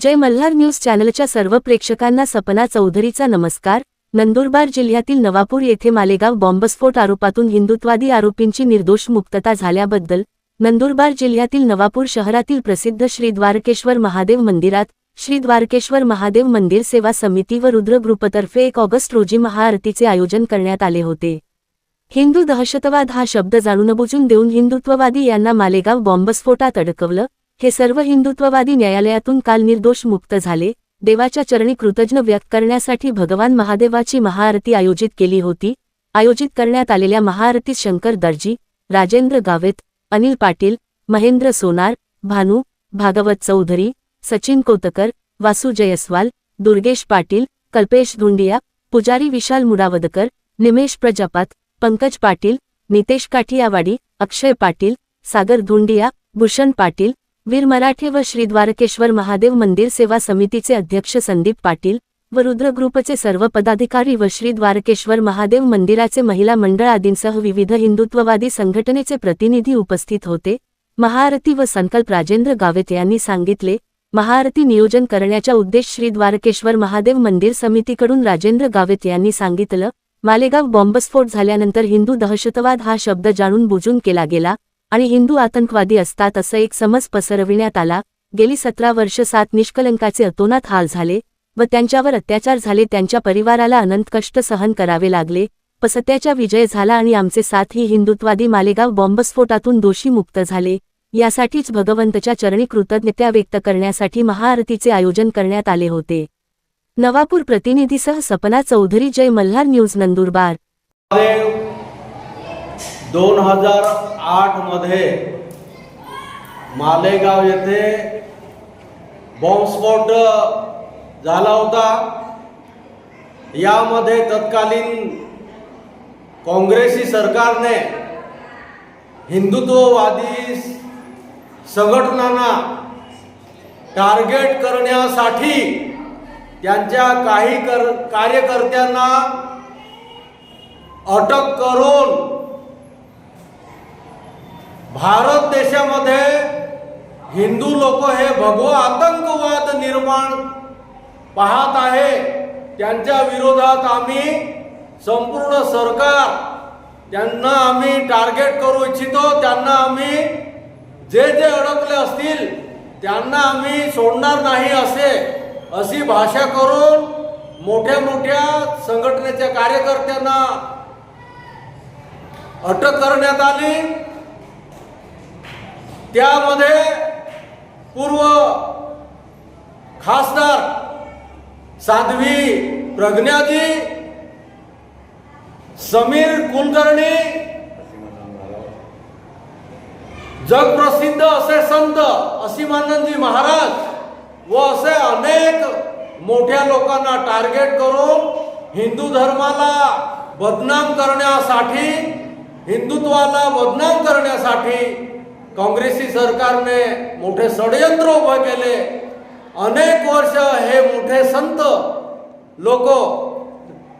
जय Malhar news चॅनलच्या सर्व प्रेक्षकांना सपना चौधरीचा नमस्कार. नंदुरबार जिल्ह्यातील नवापूर येथे मालेगाव बॉम्बस्फोट आरोपातून हिंदुत्वादी आरोपींची निर्दोष मुक्तता झाल्याबद्दल नंदुरबार जिल्ह्यातील नवापूर शहरातील प्रसिद्ध श्री द्वारकेश्वर महादेव मंदिरात श्री द्वारकेश्वर महादेव मंदिर सेवा समिती व रुद्र ग्रुपतर्फे एक ऑगस्ट रोजी महाआरतीचे आयोजन करण्यात आले होते. हिंदू दहशतवाद हा शब्द जाणूनबुजून देऊन हिंदुत्ववादी यांना मालेगाव बॉम्बस्फोटात अडकवलं. हे सर्व हिंदुत्ववादी न्यायालयातून काल निर्दोष मुक्त झाले. देवाच्या चरणी कृतज्ञ व्यक्त करण्यासाठी भगवान महादेवाची महाआरती आयोजित केली होती. आयोजित करण्यात आलेल्या महाआरतीत शंकर दर्जी राजेंद्र गावेत अनिल पाटील महेंद्र सोनार भानू भागवत चौधरी सचिन कोतकर वासू जयस्वाल दुर्गेश पाटील कल्पेश धुंडिया पुजारी विशाल मुरावदकर निमेश प्रजापात पंकज पाटील नितेश काठियावाडी अक्षय पाटील सागर धुंडिया भूषण पाटील वीर मराठे व श्री द्वारकेश्वर महादेव मंदिर सेवा समितीचे अध्यक्ष संदीप पाटील व रुद्र ग्रुपचे सर्व पदाधिकारी व श्री द्वारकेश्वर महादेव मंदिराचे महिला मंडळ आदींसह विविध हिंदुत्ववादी संघटनेचे प्रतिनिधी उपस्थित होते. महाआरती व संकल्प राजेंद्र गावेत यांनी सांगितले महाआरती नियोजन करण्याचा उद्देश श्री द्वारकेश्वर महादेव मंदिर समितीकडून राजेंद्र गावेत यांनी सांगितलं मालेगाव बॉम्बस्फोट झाल्यानंतर हिंदू दहशतवाद हा शब्द जाणून बुजून केला गेला आणि हिंदू आतंकवादी असतात असं एक समज पसरविण्यात आला. गेली सतरा वर्ष सात निष्कलंकाचे अतोनात हाल झाले व त्यांच्यावर अत्याचार झाले. त्यांच्या परिवाराला अनंत कष्ट सहन करावे लागले. पसत्याचा विजय झाला आणि आमचे साथी हिंदुत्वादी मालेगाव बॉम्बस्फोटातून दोषी मुक्त झाले. यासाठीच भगवंतच्या चरणी कृतज्ञता व्यक्त करण्यासाठी महाआरतीचे आयोजन करण्यात आले होते. नवापूर प्रतिनिधीसह सपना चौधरी जय मल्हार न्यूज नंदुरबार. दोन हजार आठमध्ये मालेगाव येथे बॉम्बस्फोट झाला होता. यामध्ये तत्कालीन काँग्रेसी सरकारने हिंदुत्ववादी संघटनांना टार्गेट करण्यासाठी त्यांच्या काही कर कार्यकर्त्यांना अटक करून भारत देशामध्ये हिंदू लोक हे भगव आतंकवाद निर्माण पाहत आहे. त्यांच्या विरोधात आम्ही संपूर्ण सरकार त्यांना आम्ही टार्गेट करू इच्छितो त्यांना आम्ही जे जे अडकले असतील त्यांना आम्ही सोडणार नाही असे अशी भाषा करून मोठ्या मोठ्या संघटनेच्या कार्यकर्त्यांना अटक करण्यात आली. त्यामध्ये पूर्व खासदार साध्वी प्रज्ञाजी समीर कुलकर्णी जगप्रसिद्ध असे संत असीमानंदजी महाराज व असे अनेक मोठ्या लोकांना टार्गेट करून हिंदू धर्माला बदनाम करण्यासाठी हिंदुत्वाला बदनाम करण्यासाठी काँग्रेसी सरकारने मोठे षडयंत्र उभे केले. अनेक वर्ष हे मोठे संत लोक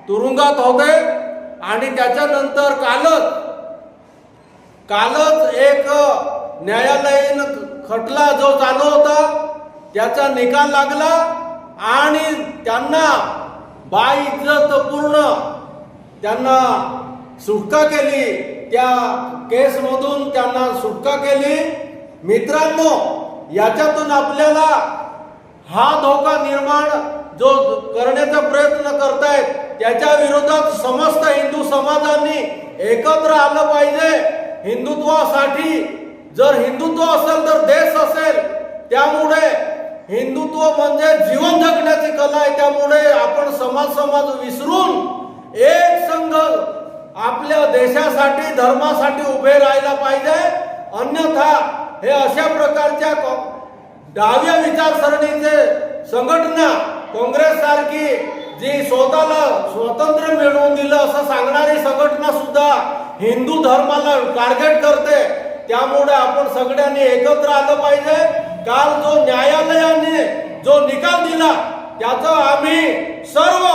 तुरुंगात होते आणि त्याच्यानंतर कालच कालच एक न्यायालयीन खटला जो चालू होता त्याचा निकाल लागला आणि त्यांना बाइज्जत पूर्ण त्यांना सुटका केली. त्या केसमधून त्यांना सुटका केली. मित्रांनो याच्यातून आपल्याला हा धोका निर्माण जो करण्याचा प्रयत्न करतायत त्याच्या विरोधात समस्त हिंदू समाजांनी एकत्र आलं पाहिजे. हिंदुत्वासाठी जर हिंदुत्व असेल तर देश असेल त्यामुळे हिंदुत्व म्हणजे जीवन जगण्याची कला आहे. त्यामुळे आपण समाज समाज विसरून आपल्या देशासाठी धर्मासाठी उभे राहायला पाहिजे. अन्यथा हे अशा प्रकारच्या डाव्या विचारसरणीचे संघटना काँग्रेस सारखी जी स्वतःला स्वातंत्र्य मिळवून दिलं असं सांगणारी संघटना सुद्धा हिंदू धर्माला टार्गेट करते. त्यामुळे आपण सगळ्यांनी एकत्र आलं पाहिजे. काल जो न्यायालयाने जो निकाल दिला त्याचं आम्ही सर्व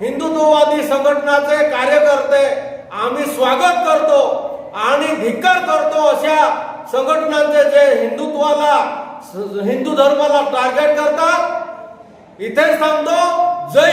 हिंदुत्ववादी संघटनाचे कार्यकर्ते आम्ही स्वागत करतो आणि धिक्कार करतो अशा संघटनांचे जे हिंदुत्वाला हिंदू धर्माला टार्गेट करतात इथेच सांगतो जय